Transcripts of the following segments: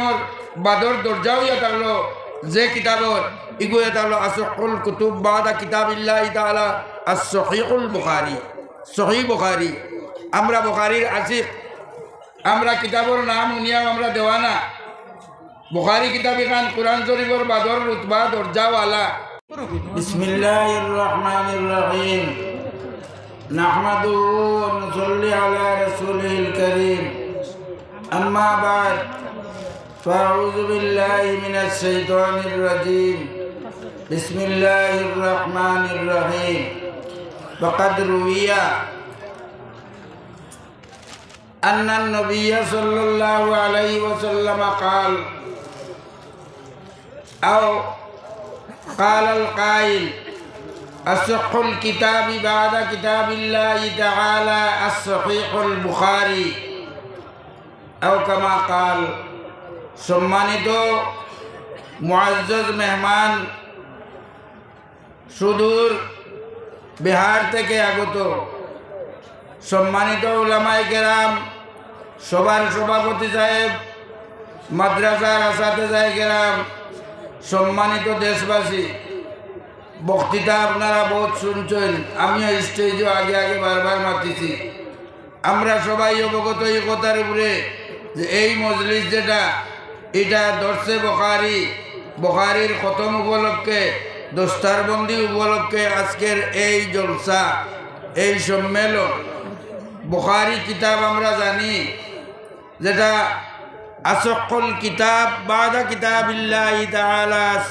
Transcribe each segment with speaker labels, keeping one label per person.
Speaker 1: করিমর বাদর দরজা হইয়া থাকলো যে কিতাবর ইগুয়ে থাকলো আসকুল কুতুব বাদা কিতাব ইল্লাহ তাআলা as-সহিহুল বুখারী সহি বুখারী আমরা বুখারীর আসিক আমরা কিতাবর নাম উনিয়াও আমরা দেওয়ানা বুখারী কিতাব খান কোরআন শরীফর বাদর রুতবা দরজাওয়ালা بسم الله الرحمن الرحيم نحمده ونصلي على رسوله الكريم أما بعد فأعوذ بالله من الشيطان الرجيم بسم الله الرحمن الرحيم وقد روي أن النبي صلى الله عليه وسلم قال أو قال القائل أصح الكتاب بعد كتاب الله تعالى الصحيح البخاري أو كما قال সম্মানিত মুআজ্জজ মেহমান, সুদূর বিহার থেকে আগত সম্মানিত উলামায়ে কেরাম সবার সভাপতি সাহেব, মাদ্রাসার আসাতে যায় কেরাম, সম্মানিত দেশবাসী, বক্তৃতা আপনারা বহুত শুনছেন, আমিও স্টেজও আগে আগে বারবার মাতিছি। আমরা সবাই অবগত এই কথার উপরে যে এই মজলিস যেটা এটা দর্শে বখারি। বখারির খতম উপলক্ষে, দস্তারবন্দি উপলক্ষে আজকের এই জলসা, এই সম্মেলন। বখারি কিতাব আমরা জানি, যেটা আসকুল কিতাব বাদা কিতাবিল্লাহি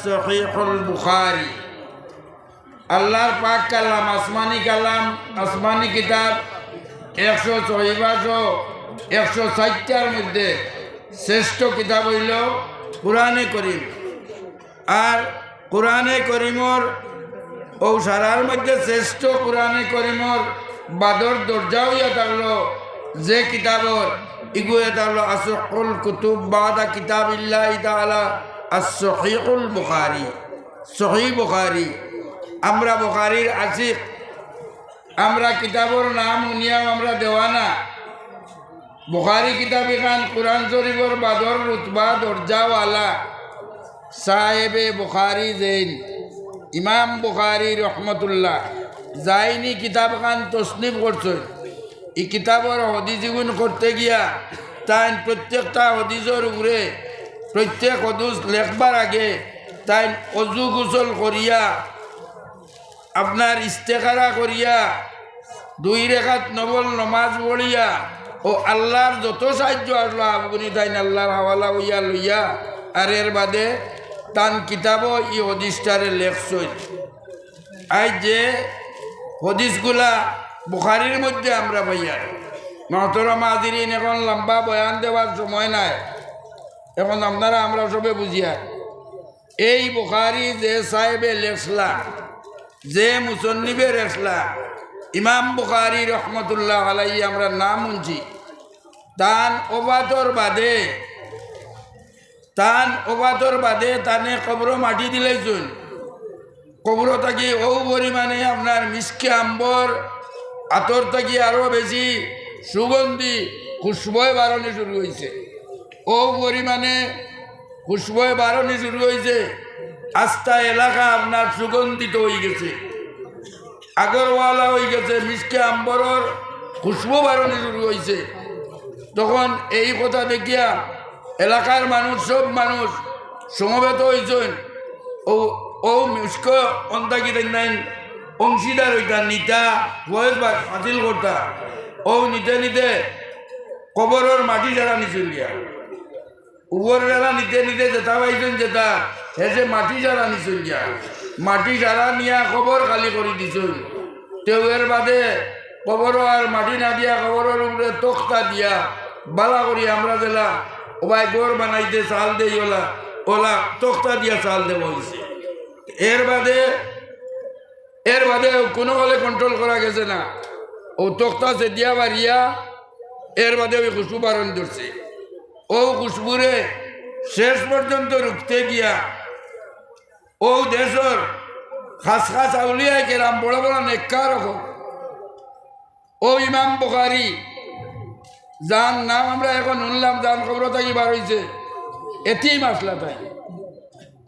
Speaker 1: সহিহুল বুখারী। আল্লাহর পাক কালাম, আসমানি কালাম, আসমানি কিতাব, একশো চহিবাশো একশো ষাটটার মধ্যে শ্রেষ্ঠ কিতাব হইল কোরআনে করিম। আর কোরআনে করিমর ও সারার মধ্যে শ্রেষ্ঠ কোরআনে করিমর বাদর দরজা হইয়া থাকল, যে কিতাবর ইগুয়ে থাকল আসকুল কুতুব বাদা কিতাব ইল্লাহ তাআলা as-সহিহুল বুখারী। সহি বুখারী। আমরা বুখারীর আসিক আমরা কিতাবর নাম উনিয়াও আমরা দেওয়ানা। বুখারী কিতাব খান কোরআন শরীফর বাদর রুতবা দরজাওয়ালা সাহেবে বুখারী জৈন ইমাম বুখারী রহমতুল্লাহ যাইনি কিতাব খান তসনিফ করছেন এই কিতাবর হদিজীবন করতে গিয়া তাই প্রত্যেকটা হদিজর উপরে প্রত্যেক হদুস লেখবার আগে তাই অজু গোসল করিয়া, আপনার ইস্তেকারা করিয়া, দুই রেখাত নবল নমাজ পড়িয়া ও আল্লাহর যত সাহায্য আসলো আপনি তাই আল্লাহর হাওয়ালা হইয়া লইয়া, আর এর বাদে তান কিতাব ই হদিসটারে লেখছই। আজ যে হদিসগুলা বুখারির মধ্যে আমরা পাইয়া মহতরম আজিরিন এখন লম্বা বয়ান দেওয়ার সময় নাই। এখন আপনারা, আমরা সবে বুঝিয়া এই বুখারি যে সাহেবে লেখলা, যে মুসন্নিবে রেখলা ইমাম বুখারি রহমতুল্লাহ আলাই আমরা নাম শুনছি। তান ওবাতর বাদে, তান ওবাতর বাদে তানে কবর মাটি দিলেছুন কবর থাকি ও পরিমাণে আপনার মিসকে আম্বর, আতর থাকি আরও বেশি সুগন্ধি, খুশবয় বাড়ানো শুরু হয়েছে ও পরিমাণে খুশবয় বাড়ানো শুরু হয়েছে আস্থা এলাকা আপনার সুগন্ধিত হয়ে গেছে। আগরওয়ালা হয়ে গেছে, মিসকে আম্বরর খুশবু বাড়ানো শুরু হয়েছে তখন এই কথা দেখিয়া এলাকার মানুষ, সব মানুষ সমবেত হয়েছেন ও ও মিস্ক অন্তাকি দেন অংশীদার হইতা, নিতা, বয়স বা হাসিল করতা। ও নিতে নিতে কবরের মাটি যারা নিছিল গিয়া। উপর যারা নিতে নিতে যেটা পাইছেন যেটা হেসে মাটি যারা নিছিল গিয়া। মাটি যারা নিয়া খবর খালি করে তেও এর বাদে কবর আর মাটি না দিয়া খবরের উপরে তক্তা দিয়া, বালা করি আমরা জেলা, ওবাই গোর বানাইতে চাল দেই ওলা ওলা তক্তা দিয়া চাল দেব হয়েছে এর বাদে এর বাদে কোনো হলে কন্ট্রোল করা গেছে না। ও তক্তা সে দিয়া বাড়িয়া এর বাদে ওই খুশবু বারণ ধরছে ও খুশবুরে শেষ পর্যন্ত রুখতে গিয়া ও দেশর, খাস খাস আউলিয়ায় কেরাম, বড় বড় নেকা রকম ও ইমাম বুখারি, যার নাম আমরা এখন শুনলাম যান খবর থাকি বার হয়েছে এতিম আসলা তাই।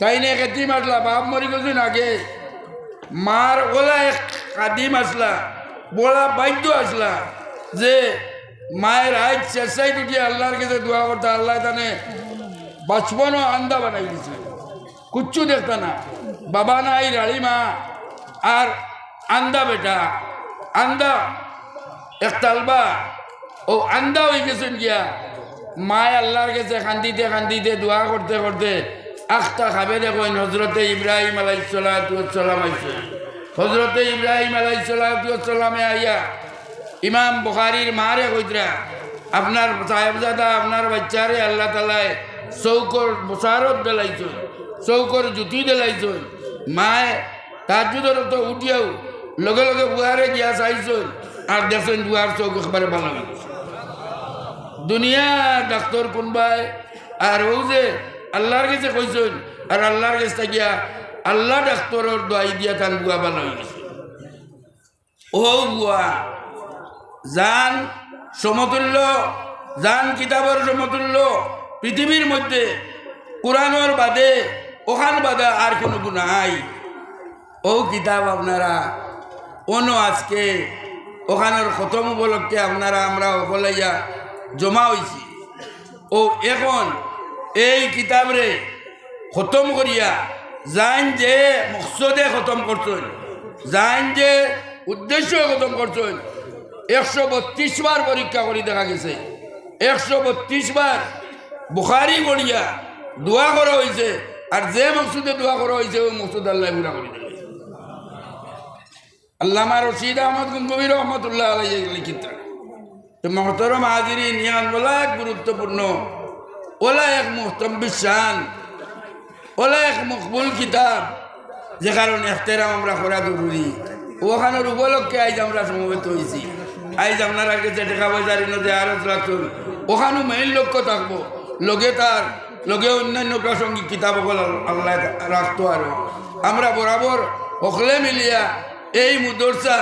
Speaker 1: তাই না এতিম আসলা, বাপ মরি গেছেন আগে। মার ওলা এক কাদিম আসলা, বলা বাধ্য আসলা যে মায়ের আজ চেষ্টাই উঠিয়ে আল্লাহর কাছে দোয়া করতে আল্লাহ তানে বাচপনও আন্দা বানাই দিছে। কুচ্ছু দেখতা না। বাবা না নাই রাড়িমা আর আন্দা বেটা। আন্দা একতালবা ও আন্দা হয়ে গেছেন গিয়া। মায় আল্লাহর কাছে কান্দিতে কান্দিতে দোয়া করতে করতে আখটা খাবে দেখুন হজরতে ইব্রাহিম আলাইসালাম আইসে হজরতে ইব্রাহিম আলাইসালামে আইয়া ইমাম বুখারির মারে কইতরা, আপনার সাহেবজাদা, আপনার বাচ্চারে আল্লাহ তালায় চৌকর বসারত বেলাইছ চৌকর জুতি দেলাইছ মায়ে তার যুদর তো উঠিয়াও, লগে লগে বুয়ারে গিয়া চাইছ আর দেখছেন বুয়ার চৌক একবারে ভালো দুনিয়া ডাক্তার কোনবাই আর ও যে আল্লাহর কাছে কইছেন আর আল্লাহর কাছে গিয়া আল্লাহ ডাক্তারের দোয়াই দিয়া তান বুয়া হয়ে গেছে। ও বুয়া জান সমতুল্য জান কিতাবের সমতুল্য পৃথিবীর মধ্যে কোরআনের বাদে ওখান বাদে আর কোনো নাই। ও কিতাব আপনারা অন্য আজকে ওখানের খতম উপলক্ষে আপনারা, আমরা সকলাইয়া জমা হয়েছি ও এখন এই কিতাবরে খতম করিয়া যাইন যে মকসদে খতম করছেন, যাইন যে উদ্দেশ্য খতম করছেন, একশো বত্রিশ বার পরীক্ষা করে দেখা গেছে। একশো বত্রিশ বার বুখারি করিয়া দোয়া করা হয়েছে আর যে মকসুদে দোয়া করা হয়েছে, ওই মকসুদ আল্লাহ গুণা করে দেবে। আল্লামা রশিদ আহমদ গঙ্গবী রহমতুল্লাহ আলাই লিখিত তো মহতরম হাজিরি নিয়ান বলা এক গুরুত্বপূর্ণ, ওলা এক মোহতম বিশ্বান, ওলা এক মকবুল কিতাব যে কারণে এখতেরাম আমরা করা জরুরি। ওখানের উপলক্ষে আইজ আমরা সমবেত হয়েছি আইজ আপনারা কাছে টাকা পয়সার নদী আরও রাখুন। ওখানেও মেইন লক্ষ্য থাকব। লগে তার লগে অন্যান্য প্রাসঙ্গিক কিতাব আল্লাহ রাখতো আরও। আমরা বরাবর অকলে মিলিয়া এই মুদরসা,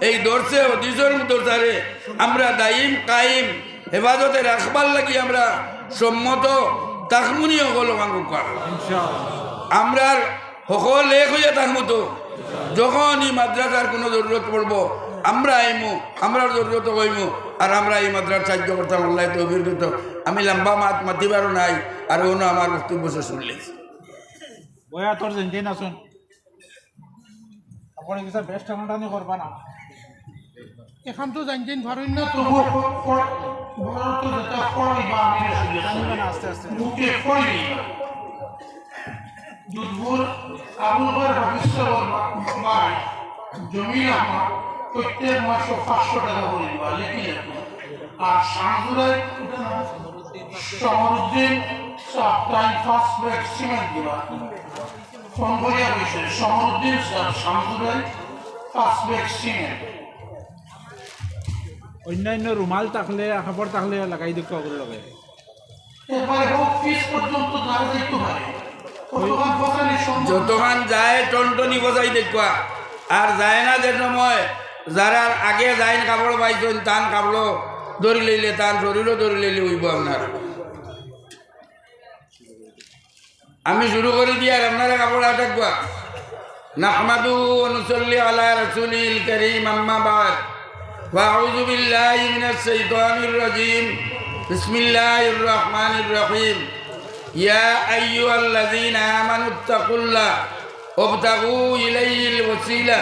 Speaker 1: এই দর্শে অধীশ্বর মুদরসারে আমরা দায়ীম কাইম হেফাজতে রাখবার লাগি আমরা সম্মত তাকমুনি সকল মাঙ্গ আমরা সকল এক হইয়া থাকব তো যখন এই মাদ্রাসার কোনো জরুরত পড়ব আমরা আইমু আমরা জরুরত হইমু আর আমরা এই মাদ্রাস সাহায্য করতাম আল্লাহ তো অভিজ্ঞত আমি লম্বা মাত মাতিবারও নাই আর অন্য আমার বক্তব্য শেষ শুনলেছি
Speaker 2: বয়া তোর জেন আসুন আপনি কিছু বেস্ট করবা না।
Speaker 3: এখন তো জানছেন ধরেন না তো
Speaker 2: আস্তে আস্তে
Speaker 3: জমি আমার। প্রত্যেক মাসে পাঁচশো টাকা করে দিবা লিখি আর সমরুদ্দিন সাপ্তাহিক ফার্স্ট ব্যাগ সিমেন্ট দিবা। ফোন করিয়া বসে সমরুদ্দিন ফার্স্ট ব্যাগ সিমেন্ট
Speaker 2: অন্যান্য রুমাল থাকলে কাপড় থাকলে লাগাই দিক ওগুলো লগে।
Speaker 1: যতক্ষণ যায় টনটনি বজাই দেখবা। আর যায় না যে সময় যারা আগে যায় না কাপড় পাইছেন তান কাপড় ধরি লইলে তান শরীরও ধরি লইলে হইব আপনার আমি শুরু করে দিয়ে আর আপনারা কাপড় আটাকবা নাহমাদু অনুসল্লি আলা রসুলিল করিম আম্মা বাদ وأعوذ بالله من الشيطان الرجيم بسم الله الرحمن الرحيم يا أيها الذين آمنوا اتقوا الله وابتغوا إليه الوسيلة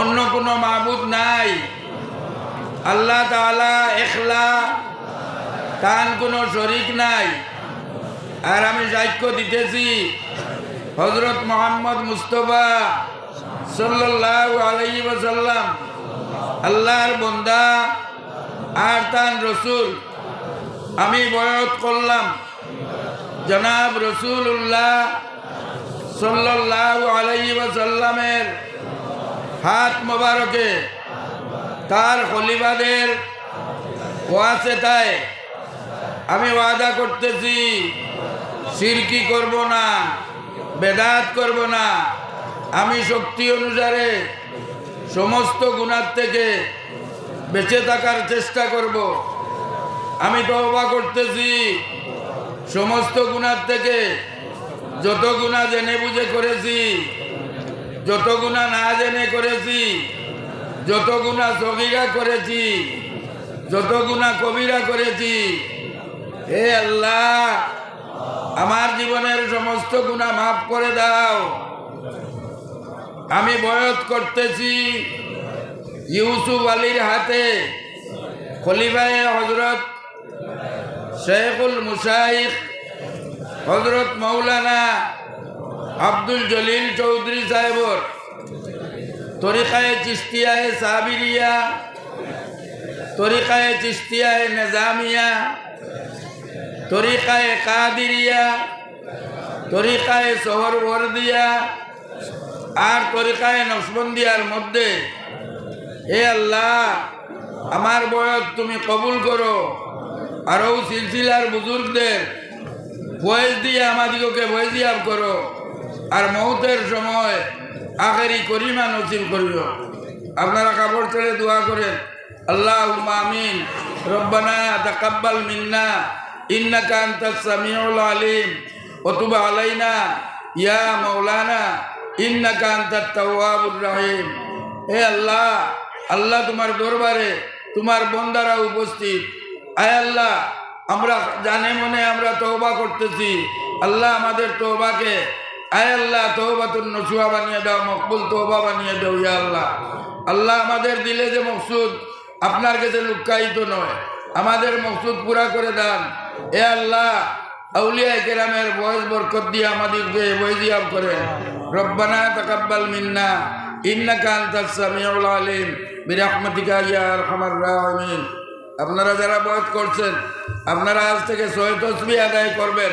Speaker 1: অন্য কোনো মাহবুদ নাই। আল্লাহ তাআলা একলা তান কোনো শরিক নাই। আর আমি সাক্ষ্য দিতেছি হজরত মোহাম্মদ মুস্তফা ওয়াসাল্লাম, আল্লাহর বন্দা আর তান রসুল। আমি বয়ত করলাম, জনাব রসুল্লাহ সাল্লাল্লাহু আলাইহি ওয়াসাল্লামের হাত মোবারকে। তার খলিফাদের ওয়াসেতায় আমি ওয়াদা করতেছি, সিরকি করব না, বেদাত করব না। আমি শক্তি অনুসারে সমস্ত গুণার থেকে বেঁচে থাকার চেষ্টা করব। আমি তওবা করতেছি, সমস্ত গুণার থেকে যত গুণা জেনে বুঝে করেছি যত গুণা না জেনে করেছি, যত গুণা সগিরা করেছি, যত গুণা কবিরা করেছি, হে আল্লাহ, আমার জীবনের সমস্ত গুণা মাফ করে দাও। আমি বয়স করতেছি ইউসুফ আলীর হাতে, খলিফায়ে হজরত শেখুল মুসাইফ হজরত মৌলানা আব্দুল জলিল চৌধুরী সাহেবর। তরিকায় চিস্তিয়ায় সাবিরিয়া, তরিকায় চিস্তিয়ায় নেজামিয়া, তরিকায় কাদিরিয়া, তরিকায় শহর বর্দিয়া আর তরিকায় নকশবন্দিয়ার মধ্যে, হে আল্লাহ, আমার বয়স তুমি কবুল করো। আরও সিলসিলার বুজুর্গদের বয়স দিয়ে আমাদিগকে বয়সিয়াব করো। আর মৌতের সময় আখেরি করিমা নসিব করিও। আপনারা কাপড় ছেড়ে দোয়া করেন। আল্লাহ আমিন। রব্বানা তাকাব্বাল মিন্না। ইন্নাকা সামিউল আলিম। ওতুব আলাইনা। ইয়া তাওয়াবুর রহিম। হে আল্লাহ আল্লাহ তোমার দরবারে তোমার বন্দারা উপস্থিত। আয় আল্লাহ, আমরা জানে মনে আমরা তওবা করতেছি। আল্লাহ আমাদের তওবাকে আয় আল্লাহ, তওবাতুন নসুয়া বানিয়ে দাও, মকবুল তওবা বানিয়ে দাও ইয়া আল্লাহ। আল্লাহ আমাদের দিলে যে মকসুদ, আপনার কাছে লুকায়িত নয়। আমাদের মকসুদ পুরা করে দান। এ আল্লাহ, আউলিয়া কেরামের বয়স বরকত দিয়ে আমাদেরকে বয়জিয়াব করেন। রব্বানা তাকাব্বাল মিন্না, ইন্নাকা আনতাস সামিউল আলিম, বিরহমাতিকা ইয়া আরহামার রাহিমিন। আপনারা যারা বয়স করছেন, আপনারা আজ থেকে ছয় তসবি আদায় করবেন।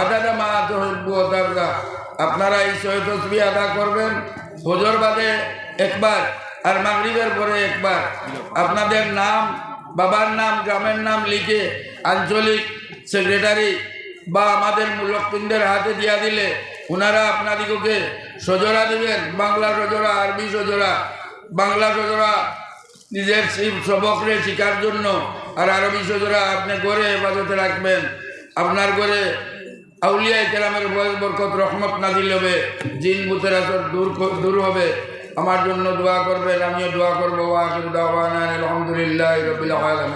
Speaker 1: আদানা মা তহব্বু দাদা আপনারা এই ছয় তসবি আদা করবেন। হজর বাদে একবার আর মাগরিবের পরে একবার। আপনাদের নাম, বাবার নাম, গ্রামের নাম লিখে আঞ্চলিক সেক্রেটারি বা আমাদের মুলকপিনদের হাতে দিয়া দিলে ওনারা আপনাদিগকে সজোরা দেবেন। বাংলা সজোরা আরবি সজোরা বাংলা সজোরা নিজের সবকরে শিকার জন্য আর আরবি সজোরা আপনি করে হেফাজতে রাখবেন। আপনার করে আউলিয়ায় কেরামের বয়স বরকত, রহমত নাজিল হবে, জিন বুথের আসর দূর দূর হবে। আমার জন্য দোয়া করবেন, আমিও দোয়া করব। আলহামদুলিল্লাহ রবিল আলম